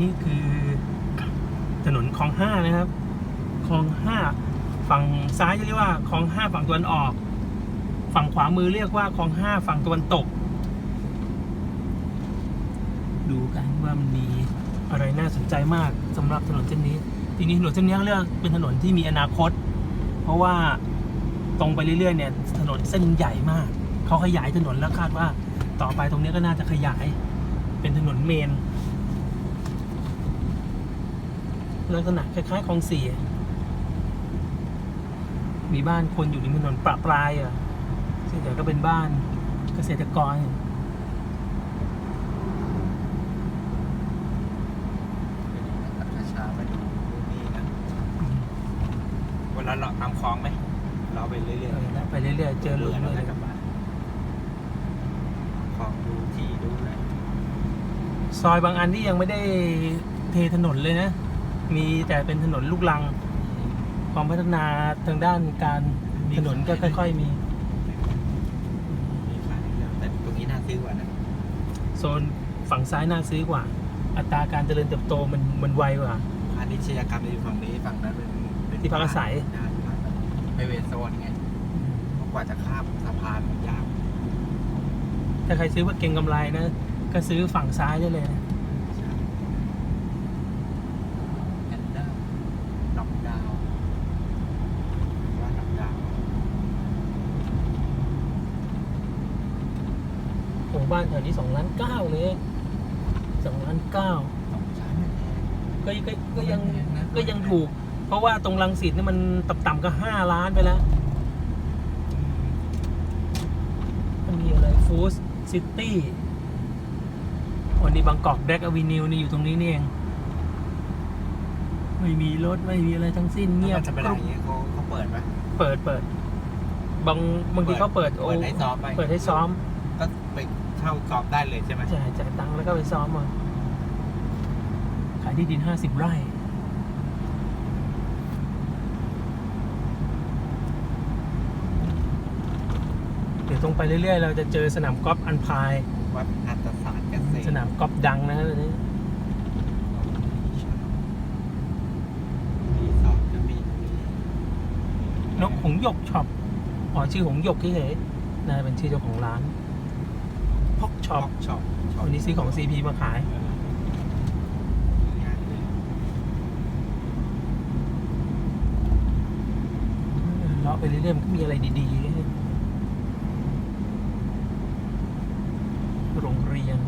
นี้คือถนนคลองห้านะครับ คลองห้าฝั่งซ้ายจะเรียกว่าคลองห้าฝั่งตะวันออก ฝั่งขวามือเรียกว่าคลองห้าฝั่งตะวันตก ดูกันว่ามันมีอะไรน่าสนใจมากสำหรับถนนเส้นนี้ ทีนี้ถนนเส้นนี้เขาเรียกเป็นถนนที่มีอนาคต เพราะว่าตรงไปเรื่อยๆเนี่ยถนนเส้นใหญ่มาก เขาขยายถนนแล้วคาดว่าต่อไปตรงนี้ก็น่าจะขยาย เป็นถนนเมน ลักษณะคล้ายๆคลองสี่อะมีบ้านคนอยู่ริมถนนประปรายอะส่วนใหญ่ก็เป็นบ้านเกษตรกรช้าๆมาดูนี่นะเวลาเราตามคลองไหม เราไปเรื่อยเออแล้วไปเรื่อยๆ เจอหลุมเลเลยยกลับบ้านคลองดูที่ดูอะไรซอยบางอันที่ยังไม่ได้เทถนนเลยนะ มีแต่เป็นถนนลูกลัง ความพัฒนาทางด้านการถนนก็ค่อย ๆ มี มีขายเยอะแต่ตรงนี้น่าซื้อกว่านะโซนฝั่งซ้ายน่าซื้อกว่า อัตราการเจริญเติบโตมันมันไวกว่าพาณิชยกรรมจะอยู่ฝั่งนี้ฝั่งนั้นเป็นเป็นที่พักอาศัยใช่พักอาศัยไปเวรโซนไงเพราะกว่าจะข้ามสะพานมันยากถ้าใครซื้อเพื่อเก็งกำไรนะ ก็ซื้อฝั่งซ้ายได้เลยนะ ใช่แอนเดอร์ดอกดาวว่าดอกดาว โอ้บ้านแถวนี้สองล้านเก้าเลยสองล้านเก้าสองชั้นเนี่ยก็ก็ก็ยังไม่แพงนะก็ยังถูก เพราะว่าตรงลังสิตนี่มันต่ำๆก็ห้าล้านไปแล้วมันมีอะไรฟูสซิตี้วันนี้บางกอกแดกอวินิวนี่อยู่ตรงนี้นี่เอง ไม่มีรถไม่มีอะไรทั้งสิ้นเงียบแล้วมันจะเป็นอะไรอย่างเงี้ยเขาเขาเปิดไหมเปิดเปิดบางบางทีเขาเปิดโอ้เปิดให้ซ้อมไปเปิดให้ซ้อมก็ไป เช่าซ้อมได้เลยใช่ไหมจ่ายจ่ายตังค์แล้วก็ไปซ้อมมาขายที่ดินห้าสิบไร่เดี๋ยวตรงไปเรื่อยๆ เราจะเจอสนามกอล์ฟอันพาย วัดอัตศาสตร์เกษตรสนามกอล์ฟดังนะครับอันนี้รีสอร์ทก็มีตรงนี้นกหงส์หยกช็อปอ๋อชื่อหงส์หยกที่เหยน่าจะเป็นชื่อเจ้าของร้านพอก ช็อปช็อปช็อปวันนี้ซื้อของ CP มาขายงานเลยเลาะไปเรื่อยๆมันก็มีอะไรดีๆโรงเรียน